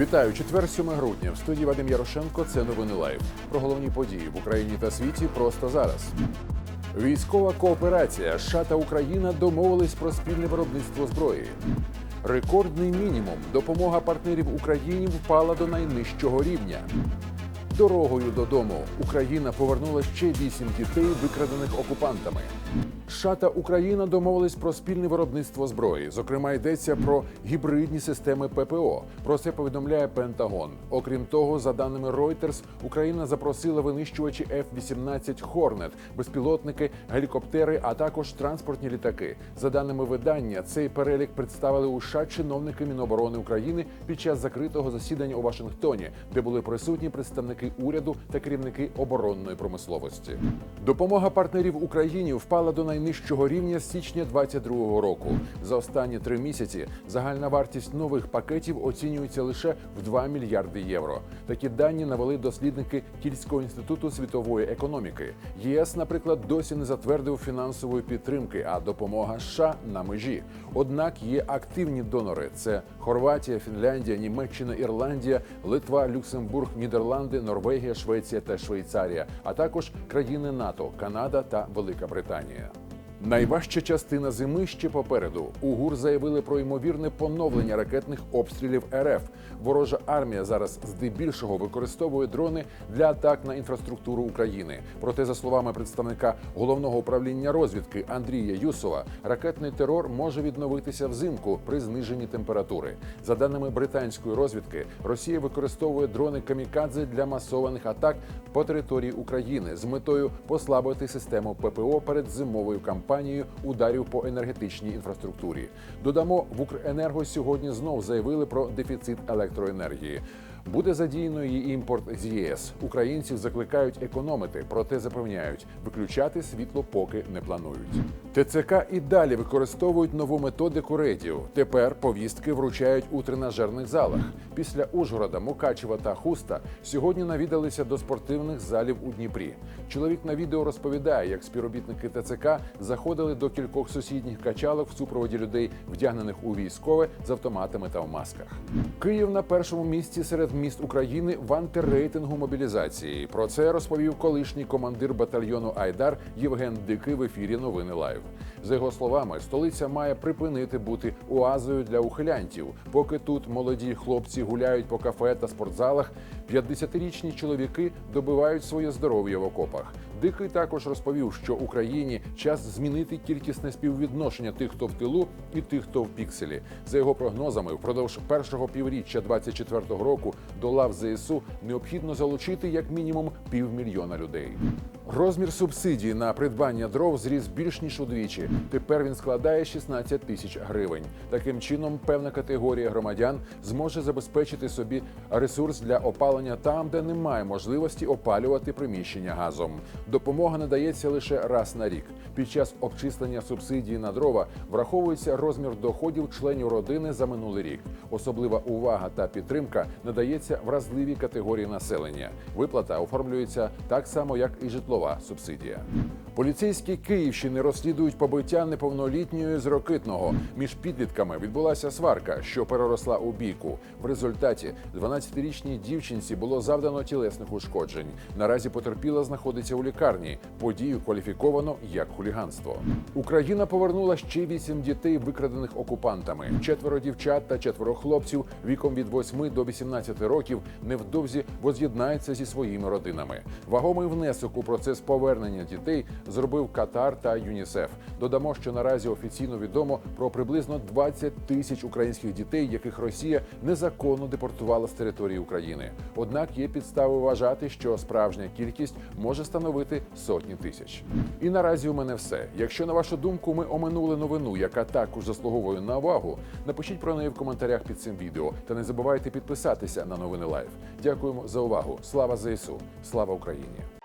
Вітаю четвер, 7 грудня. В студії Вадим Ярошенко. Це новини лайв. Про головні події в Україні та світі просто зараз. Військова кооперація США та Україна домовились про спільне виробництво зброї. Рекордний мінімум. Допомога партнерів Україні впала до найнижчого рівня. Дорогою додому Україна повернула ще вісім дітей, викрадених окупантами. США та Україна домовились про спільне виробництво зброї. Зокрема, йдеться про гібридні системи ППО. Про це повідомляє Пентагон. Окрім того, за даними Reuters, Україна запросила винищувачі F-18 Hornet, безпілотники, гелікоптери, а також транспортні літаки. За даними видання, цей перелік представили у США чиновники Міноборони України під час закритого засідання у Вашингтоні, де були присутні представники уряду та керівники оборонної промисловості. Допомога партнерів Україні впала до найнижчого рівня з січня 2022 року. За останні три місяці загальна вартість нових пакетів оцінюється лише в 2 мільярди євро. Такі дані навели дослідники Кільського інституту світової економіки. ЄС, наприклад, досі не затвердив фінансової підтримки, а допомога США на межі. Однак є активні донори: це Хорватія, Фінляндія, Німеччина, Ірландія, Литва, Люксембург, Нідерланди, Норвегія, Швеція та Швейцарія, а також країни НАТО, Канада та Велика Британія. Найважча частина зими ще попереду. У ГУР заявили про ймовірне поновлення ракетних обстрілів РФ. Ворожа армія зараз здебільшого використовує дрони для атак на інфраструктуру України. Проте, за словами представника головного управління розвідки Андрія Юсова, ракетний терор може відновитися взимку при зниженні температури. За даними британської розвідки, Росія використовує дрони камікадзе для масованих атак по території України з метою послабити систему ППО перед зимовою кампанією ударів по енергетичній інфраструктурі. Додамо, в Укренерго сьогодні знов заявили про дефіцит електроенергії. Буде задіяно її імпорт з ЄС. Українців закликають економити, проте запевняють, виключати світло поки не планують. ТЦК і далі використовують нову методику рейдів. Тепер повістки вручають у тренажерних залах. Після Ужгорода, Мукачева та Хуста сьогодні навідалися до спортивних залів у Дніпрі. Чоловік на відео розповідає, як співробітники ТЦК заходили до кількох сусідніх качалок в супроводі людей, вдягнених у військове з автоматами та в масках. Київ на першому місці серед міст України в антирейтингу мобілізації. Про це розповів колишній командир батальйону Айдар Євген Дикий в ефірі Новини Лайв. За його словами, столиця має припинити бути оазою для ухилянтів. Поки тут молоді хлопці гуляють по кафе та спортзалах, 50-річні чоловіки добивають своє здоров'я в окопах. Дикий також розповів, що Україні час змінити кількісне співвідношення тих, хто в тилу, і тих, хто в пікселі. За його прогнозами, впродовж першого півріччя 24-го року до лав ЗСУ необхідно залучити як мінімум півмільйона людей. Розмір субсидії на придбання дров зріс більш ніж удвічі. Тепер він складає 16 тисяч гривень. Таким чином, певна категорія громадян зможе забезпечити собі ресурс для опалення там, де немає можливості опалювати приміщення газом. Допомога надається лише раз на рік. Під час обчислення субсидії на дрова враховується розмір доходів членів родини за минулий рік. Особлива увага та підтримка надається вразливій категорії населення. Виплата оформлюється так само, як і житлова субсидія. Поліцейські Київщини розслідують побиття неповнолітньої з Рокитного. Між підлітками відбулася сварка, що переросла у бійку. В результаті 12-річній дівчинці було завдано тілесних ушкоджень. Наразі потерпіла знаходиться у лікарні. Подію кваліфіковано як хуліганство. Україна повернула ще вісім дітей, викрадених окупантами. Четверо дівчат та четверо хлопців віком від 8 до 18 років невдовзі воз'єднаються зі своїми родинами. Вагомий внесок у процес повернення дітей зробив Катар та ЮНІСЕФ. Додамо, що наразі офіційно відомо про приблизно 20 тисяч українських дітей, яких Росія незаконно депортувала з території України. Однак є підстави вважати, що справжня кількість може становити сотні тисяч. І наразі у мене все. Якщо на вашу думку ми оминули новину, яка також заслуговує на увагу, напишіть про неї в коментарях під цим відео та не забувайте підписатися на новини Лайв. Дякуємо за увагу. Слава ЗСУ! Слава Україні!